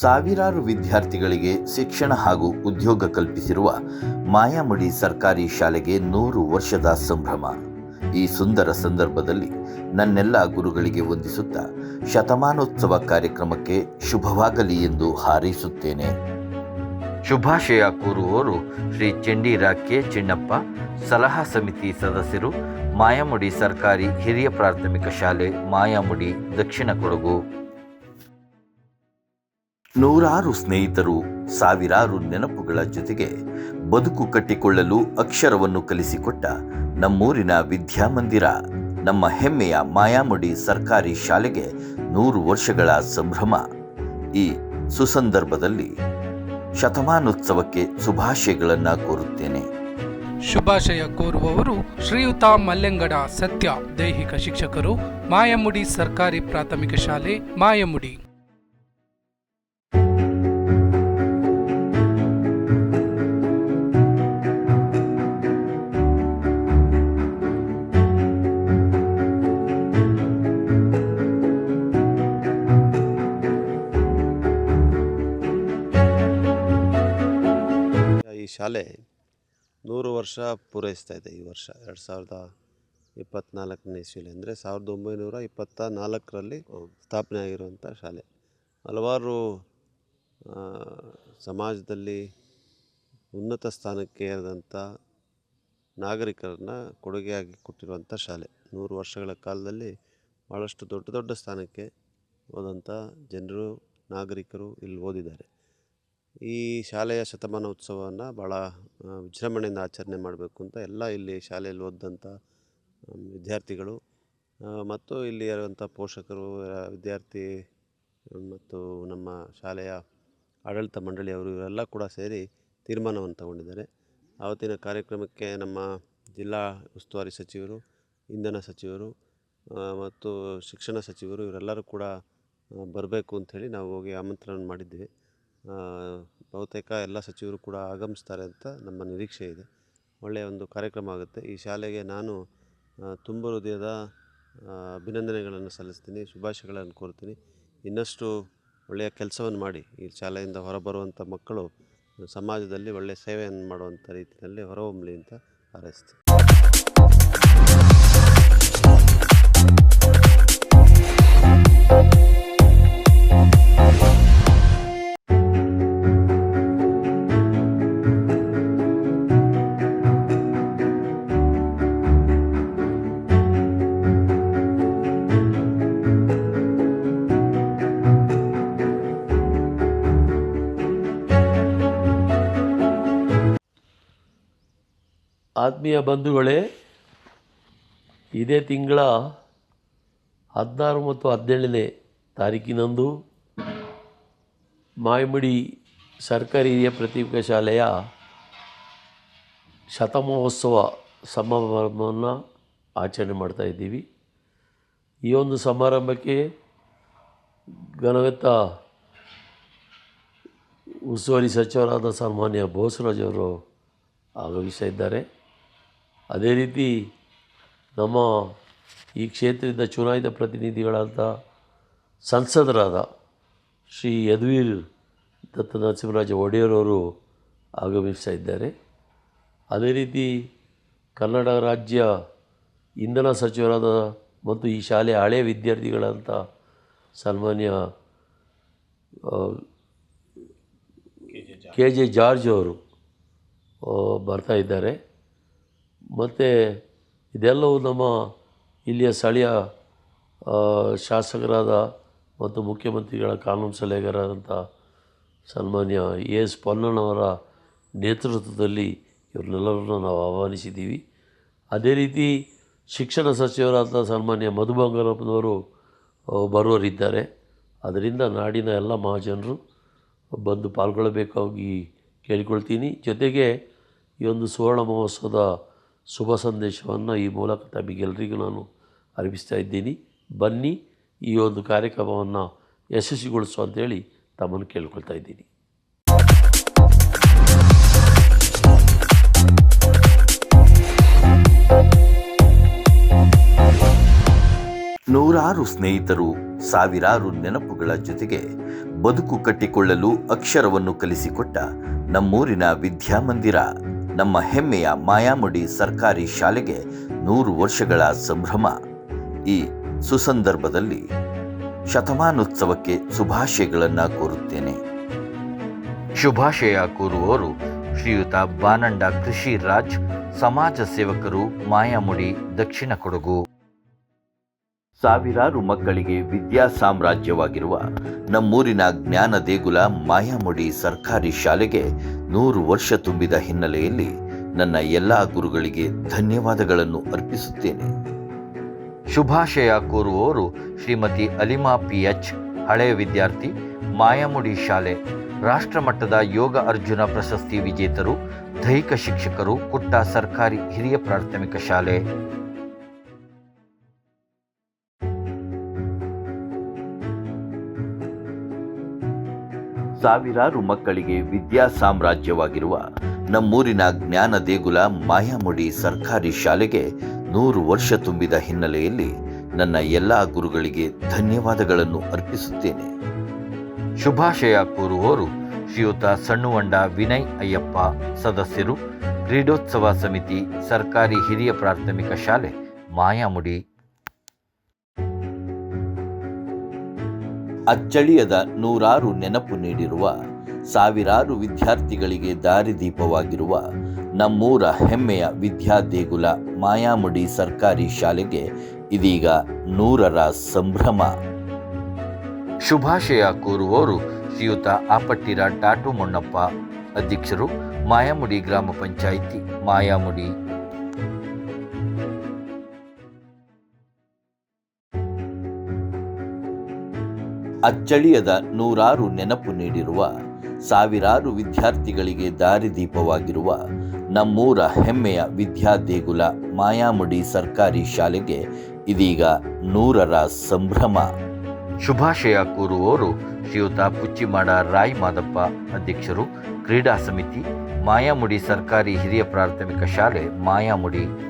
ಸಾವಿರಾರು ವಿದ್ಯಾರ್ಥಿಗಳಿಗೆ ಶಿಕ್ಷಣ ಹಾಗೂ ಉದ್ಯೋಗ ಕಲ್ಪಿಸಿರುವ ಮಾಯಾಮಡಿ ಸರ್ಕಾರಿ ಶಾಲೆಗೆ ನೂರು ವರ್ಷದ ಸಂಭ್ರಮ. ಈ ಸುಂದರ ಸಂದರ್ಭದಲ್ಲಿ ನನ್ನೆಲ್ಲ ಗುರುಗಳಿಗೆ ವಂದಿಸುತ್ತಾ ಶತಮಾನೋತ್ಸವ ಕಾರ್ಯಕ್ರಮಕ್ಕೆ ಶುಭವಾಗಲಿ ಎಂದು ಹಾರೈಸುತ್ತೇನೆ. ಶುಭಾಶಯ ಕೋರುವವರು ಶ್ರೀ ಚಂಡೀರ ಕೆ. ಚಿಣ್ಣಪ್ಪ ಸಲಹಾ ಸಮಿತಿ ಸದಸ್ಯರು, ಮಾಯಾಮುಡಿ ಸರ್ಕಾರಿ ಹಿರಿಯ ಪ್ರಾಥಮಿಕ ಶಾಲೆ ಮಾಯಾಮುಡಿ, ದಕ್ಷಿಣ ಕೊಡಗು. ನೂರಾರು ಸ್ನೇಹಿತರು, ಸಾವಿರಾರು ನೆನಪುಗಳ ಜೊತೆಗೆ ಬದುಕು ಕಟ್ಟಿಕೊಳ್ಳಲು ಅಕ್ಷರವನ್ನು ಕಲಿಸಿಕೊಟ್ಟ ನಮ್ಮೂರಿನ ವಿದ್ಯಾಮಂದಿರ, ನಮ್ಮ ಹೆಮ್ಮೆಯ ಮಾಯಾಮುಡಿ ಸರ್ಕಾರಿ ಶಾಲೆಗೆ ನೂರು ವರ್ಷಗಳ ಸಂಭ್ರಮ. ಈ ಸುಸಂದರ್ಭದಲ್ಲಿ ಶತಮಾನೋತ್ಸವಕ್ಕೆ ಶುಭಾಶಯಗಳನ್ನು ಕೋರುತ್ತೇನೆ. ಶುಭಾಶಯ ಕೋರುವವರು ಶ್ರೀಯುತ ಮಲ್ಲೆಂಗಡ ಸತ್ಯ ದೈಹಿಕ ಶಿಕ್ಷಕರು, ಮಾಯಮುಡಿ ಸರ್ಕಾರಿ ಪ್ರಾಥಮಿಕ ಶಾಲೆ, ಮಾಯಮುಡಿ. ಶಾಲೆ ನೂರು ವರ್ಷ ಪೂರೈಸ್ತಾ ಇದೆ ಈ ವರ್ಷ, ಎರಡು ಸಾವಿರದ ಇಪ್ಪತ್ತ್ನಾಲ್ಕನೇ ಇಸ್ವಿಲಿ. ಅಂದರೆ ಸಾವಿರದ ಒಂಬೈನೂರ ಇಪ್ಪತ್ತ ನಾಲ್ಕರಲ್ಲಿ ಸ್ಥಾಪನೆ ಆಗಿರುವಂಥ ಶಾಲೆ. ಹಲವಾರು ಸಮಾಜದಲ್ಲಿ ಉನ್ನತ ಸ್ಥಾನಕ್ಕೆ ಏರಿದಂಥ ನಾಗರಿಕರನ್ನ ಕೊಡುಗೆಯಾಗಿ ಕೊಟ್ಟಿರುವಂಥ ಶಾಲೆ. ನೂರು ವರ್ಷಗಳ ಕಾಲದಲ್ಲಿ ಭಾಳಷ್ಟು ದೊಡ್ಡ ದೊಡ್ಡ ಸ್ಥಾನಕ್ಕೆ ಹೋದಂಥ ಜನರು, ನಾಗರಿಕರು ಇಲ್ಲಿ ಓದಿದ್ದಾರೆ. ಈ ಶಾಲೆಯ ಶತಮಾನೋತ್ಸವವನ್ನು ಭಾಳ ಆ, ವಿಜೃಂಭಣೆಯಿಂದ ಆಚರಣೆ ಮಾಡಬೇಕು ಅಂತ ಎಲ್ಲ ಇಲ್ಲಿ ಶಾಲೆಯಲ್ಲಿ ಓದಿದಂಥ ವಿದ್ಯಾರ್ಥಿಗಳು ಮತ್ತು ಇಲ್ಲಿ ಇರುವಂಥ ಪೋಷಕರು ವಿದ್ಯಾರ್ಥಿ ಮತ್ತು ನಮ್ಮ ಶಾಲೆಯ ಆಡಳಿತ ಮಂಡಳಿಯವರು ಇವರೆಲ್ಲ ಕೂಡ ಸೇರಿ ತೀರ್ಮಾನವನ್ನು ತಗೊಂಡಿದ್ದಾರೆ. ಆವತ್ತಿನ ಕಾರ್ಯಕ್ರಮಕ್ಕೆ ನಮ್ಮ ಜಿಲ್ಲಾ ಉಸ್ತುವಾರಿ ಸಚಿವರು ಇಂಧನ ಸಚಿವರು ಮತ್ತು ಶಿಕ್ಷಣ ಸಚಿವರು ಇವರೆಲ್ಲರೂ ಕೂಡ ಬರಬೇಕು ಅಂಥೇಳಿ ನಾವು ಹೋಗಿ ಆಮಂತ್ರಣ ಮಾಡಿದ್ವಿ. ಬಹುತೇಕ ಎಲ್ಲ ಸಚಿವರು ಕೂಡ ಆಗಮಿಸ್ತಾರೆ ಅಂತ ನಮ್ಮ ನಿರೀಕ್ಷೆ ಇದೆ. ಒಳ್ಳೆಯ ಒಂದು ಕಾರ್ಯಕ್ರಮ ಆಗುತ್ತೆ. ಈ ಶಾಲೆಗೆ ನಾನು ತುಂಬ ಹೃದಯದ ಅಭಿನಂದನೆಗಳನ್ನು ಸಲ್ಲಿಸ್ತೀನಿ, ಶುಭಾಶಯಗಳನ್ನು ಕೋರ್ತೀನಿ. ಇನ್ನಷ್ಟು ಒಳ್ಳೆಯ ಕೆಲಸವನ್ನು ಮಾಡಿ ಈ ಶಾಲೆಯಿಂದ ಹೊರಬರುವಂಥ ಮಕ್ಕಳು ಸಮಾಜದಲ್ಲಿ ಒಳ್ಳೆಯ ಸೇವೆಯನ್ನು ಮಾಡುವಂಥ ರೀತಿಯಲ್ಲಿ ಹೊರಹೊಮ್ಮಲಿ ಅಂತ ಹಾರೈಸ್ತೀನಿ. ಆತ್ಮೀಯ ಬಂಧುಗಳೇ, ಇದೇ ತಿಂಗಳ ಹದಿನಾರು ಮತ್ತು ಹದಿನೇಳನೇ ತಾರೀಕಿನಂದು ಮಾಯಮುಡಿ ಸರ್ಕಾರಿ ಹಿರಿಯ ಪ್ರಾಥಮಿಕ ಶಾಲೆಯ ಶತಮಹೋತ್ಸವ ಸಮಾರಂಭವನ್ನು ಆಚರಣೆ ಮಾಡ್ತಾ ಇದ್ದೀವಿ. ಈ ಒಂದು ಸಮಾರಂಭಕ್ಕೆ ಘನವೆತ್ತ ಉಸ್ತುವಾರಿ ಸಚಿವರಾದ ಸನ್ಮಾನ್ಯ ಬೋಸರಾಜ್ ಅವರು ಆಗಮಿಸ್ತಾ ಇದ್ದಾರೆ. ಅದೇ ರೀತಿ ನಮ್ಮ ಈ ಕ್ಷೇತ್ರದಿಂದ ಚುನಾಯಿತ ಪ್ರತಿನಿಧಿಗಳಾದ ಸಂಸದರಾದ ಶ್ರೀ ಯದುವೀರ್ ದತ್ತ ನರಸಿಂಹರಾಜ ಒಡೆಯರವರು ಆಗಮಿಸ್ತಾ ಇದ್ದಾರೆ. ಅದೇ ರೀತಿ ಕನ್ನಡ ರಾಜ್ಯ ಇಂಧನ ಸಚಿವರಾದ ಮತ್ತು ಈ ಶಾಲೆಯ ಹಳೆಯ ವಿದ್ಯಾರ್ಥಿಗಳಂತ ಸನ್ಮಾನ್ಯ ಕೆ ಜೆ ಜಾರ್ಜ್. ಅವರು ಬರ್ತಾ ಇದ್ದಾರೆ. ಮತ್ತು ಇದೆಲ್ಲವೂ ನಮ್ಮ ಇಲ್ಲಿಯ ಸ್ಥಳೀಯ ಶಾಸಕರಾದ ಮತ್ತು ಮುಖ್ಯಮಂತ್ರಿಗಳ ಕಾನೂನು ಸಲಹೆಗಾರರಾದಂಥ ಸನ್ಮಾನ್ಯ ಎ ಎಸ್ ಪೊನ್ನಣ್ಣವರ ನೇತೃತ್ವದಲ್ಲಿ ಇವ್ರನ್ನೆಲ್ಲರನ್ನು ನಾವು ಆಹ್ವಾನಿಸಿದ್ದೀವಿ. ಅದೇ ರೀತಿ ಶಿಕ್ಷಣ ಸಚಿವರಾದ ಸನ್ಮಾನ್ಯ ಮಧು ಬಂಗಾರಪ್ಪನವರು ಬರುವರಿದ್ದಾರೆ ಅದರಿಂದ ನಾಡಿನ ಎಲ್ಲ ಮಹಾಜನರು ಬಂದು ಪಾಲ್ಗೊಳ್ಳಬೇಕಾಗಿ ಕೇಳಿಕೊಳ್ತೀನಿ. ಜೊತೆಗೆ ಈ ಒಂದು ಸುವರ್ಣ ಮಹೋತ್ಸವದ ಶುಭ ಸಂದೇಶವನ್ನು ಈ ಮೂಲಕ ತಮಗೆಲ್ಲರಿಗೂ ನಾನು ಅರ್ಪಿಸ್ತಾ ಇದ್ದೀನಿ. ಬನ್ನಿ ಈ ಒಂದು ಕಾರ್ಯಕ್ರಮವನ್ನು ಯಶಸ್ವಿಗೊಳಿಸು ಅಂತೇಳಿ ತಮ್ಮನ್ನು ಕೇಳ್ಕೊಳ್ತಾ ಇದ್ದೀನಿ. ನೂರಾರು ಸ್ನೇಹಿತರು ಸಾವಿರಾರು ನೆನಪುಗಳ ಜೊತೆಗೆ ಬದುಕು ಕಟ್ಟಿಕೊಳ್ಳಲು ಅಕ್ಷರವನ್ನು ಕಲಿಸಿಕೊಟ್ಟ ನಮ್ಮೂರಿನ ವಿದ್ಯಾಮಂದಿರ. ನಮ್ಮ ಹೆಮ್ಮೆಯ ಮಾಯಾಮುಡಿ ಸರ್ಕಾರಿ ಶಾಲೆಗೆ ನೂರು ವರ್ಷಗಳ ಸಂಭ್ರಮ. ಈ ಸುಸಂದರ್ಭದಲ್ಲಿ ಶತಮಾನೋತ್ಸವಕ್ಕೆ ಶುಭಾಶಯಗಳನ್ನು ಕೋರುತ್ತೇನೆ. ಶುಭಾಶಯ ಕೋರುವವರು ಶ್ರೀಯುತ ಬಾನಂಡ ಕೃಷಿ ರಾಜ್, ಸಮಾಜ ಸೇವಕರು ಮಾಯಾಮುಡಿ, ದಕ್ಷಿಣ ಕೊಡಗು. ಸಾವಿರಾರು ಮಕ್ಕಳಿಗೆ ವಿದ್ಯಾ ಸಾಮ್ರಾಜ್ಯವಾಗಿರುವ ನಮ್ಮೂರಿನ ಜ್ಞಾನ ದೇಗುಲ ಮಾಯಾಮುಡಿ ಸರ್ಕಾರಿ ಶಾಲೆಗೆ ನೂರು ವರ್ಷ ತುಂಬಿದ ಹಿನ್ನೆಲೆಯಲ್ಲಿ ನನ್ನ ಎಲ್ಲ ಗುರುಗಳಿಗೆ ಧನ್ಯವಾದಗಳನ್ನು ಅರ್ಪಿಸುತ್ತೇನೆ. ಶುಭಾಶಯ ಕೋರುವವರು ಶ್ರೀಮತಿ ಅಲಿಮಾ ಪಿ ಎಚ್ ಹಳೆಯ ವಿದ್ಯಾರ್ಥಿ, ಮಾಯಾಮುಡಿ ಶಾಲೆ, ರಾಷ್ಟ್ರಮಟ್ಟದ ಯೋಗ ಅರ್ಜುನ ಪ್ರಶಸ್ತಿ ವಿಜೇತರು, ದೈಹಿಕ ಶಿಕ್ಷಕರು, ಕುಟ್ಟ ಸರ್ಕಾರಿ ಹಿರಿಯ ಪ್ರಾಥಮಿಕ ಶಾಲೆ. ಸಾವಿರಾರು ಮಕ್ಕಳಿಗೆ ವಿದ್ಯಾ ಸಾಮ್ರಾಜ್ಯವಾಗಿರುವ ನಮ್ಮೂರಿನ ಜ್ಞಾನ ದೇಗುಲ ಮಾಯಾಮುಡಿ ಸರ್ಕಾರಿ ಶಾಲೆಗೆ ನೂರು ವರ್ಷ ತುಂಬಿದ ಹಿನ್ನೆಲೆಯಲ್ಲಿ ನನ್ನ ಎಲ್ಲ ಗುರುಗಳಿಗೆ ಧನ್ಯವಾದಗಳನ್ನು ಅರ್ಪಿಸುತ್ತೇನೆ. ಶುಭಾಶಯ ಕೋರುವವರು ಶ್ರೀಯುತ ಸಣ್ಣುವಂಡ ವಿನಯ್ ಅಯ್ಯಪ್ಪ ಸದಸ್ಯರು. ಕ್ರೀಡೋತ್ಸವ ಸಮಿತಿ ಸರ್ಕಾರಿ ಹಿರಿಯ ಪ್ರಾಥಮಿಕ ಶಾಲೆ ಮಾಯಾಮುಡಿ ಅಚ್ಚಳಿಯದ ನೂರಾರು ನೆನಪು ನೀಡಿರುವ, ಸಾವಿರಾರು ವಿದ್ಯಾರ್ಥಿಗಳಿಗೆ ದಾರಿದೀಪವಾಗಿರುವ ನಮ್ಮೂರ ಹೆಮ್ಮೆಯ ವಿದ್ಯಾದೇಗುಲ ಮಾಯಾಮುಡಿ ಸರ್ಕಾರಿ ಶಾಲೆಗೆ ಇದೀಗ ನೂರರ ಸಂಭ್ರಮ. ಶುಭಾಶಯ ಕೋರುವವರು ಶ್ರೀಯುತ ಆಪಟ್ಟಿರ ಟಾಟು ಮೊಣ್ಣಪ್ಪ, ಅಧ್ಯಕ್ಷರು ಮಾಯಾಮುಡಿ ಗ್ರಾಮ ಪಂಚಾಯಿತಿ, ಮಾಯಾಮುಡಿ ಅಚ್ಚಳಿಯದ ನೂರಾರು ನೆನಪು ನೀಡಿರುವ, ಸಾವಿರಾರು ವಿದ್ಯಾರ್ಥಿಗಳಿಗೆ ದಾರಿದೀಪವಾಗಿರುವ ನಮ್ಮೂರ ಹೆಮ್ಮೆಯ ವಿದ್ಯಾದೇಗುಲ ಮಾಯಾಮುಡಿ ಸರ್ಕಾರಿ ಶಾಲೆಗೆ ಇದೀಗ ನೂರರ ಸಂಭ್ರಮ. ಶುಭಾಶಯ ಕೋರುವವರು ಶ್ರೀಯುತ ಪುಚ್ಚಿಮಾಡ ರಾಯ್ ಮಾದಪ್ಪ ಅಧ್ಯಕ್ಷರು. ಕ್ರೀಡಾ ಸಮಿತಿ, ಮಾಯಾಮುಡಿ ಸರ್ಕಾರಿ ಹಿರಿಯ ಪ್ರಾಥಮಿಕ ಶಾಲೆ, ಮಾಯಾಮುಡಿ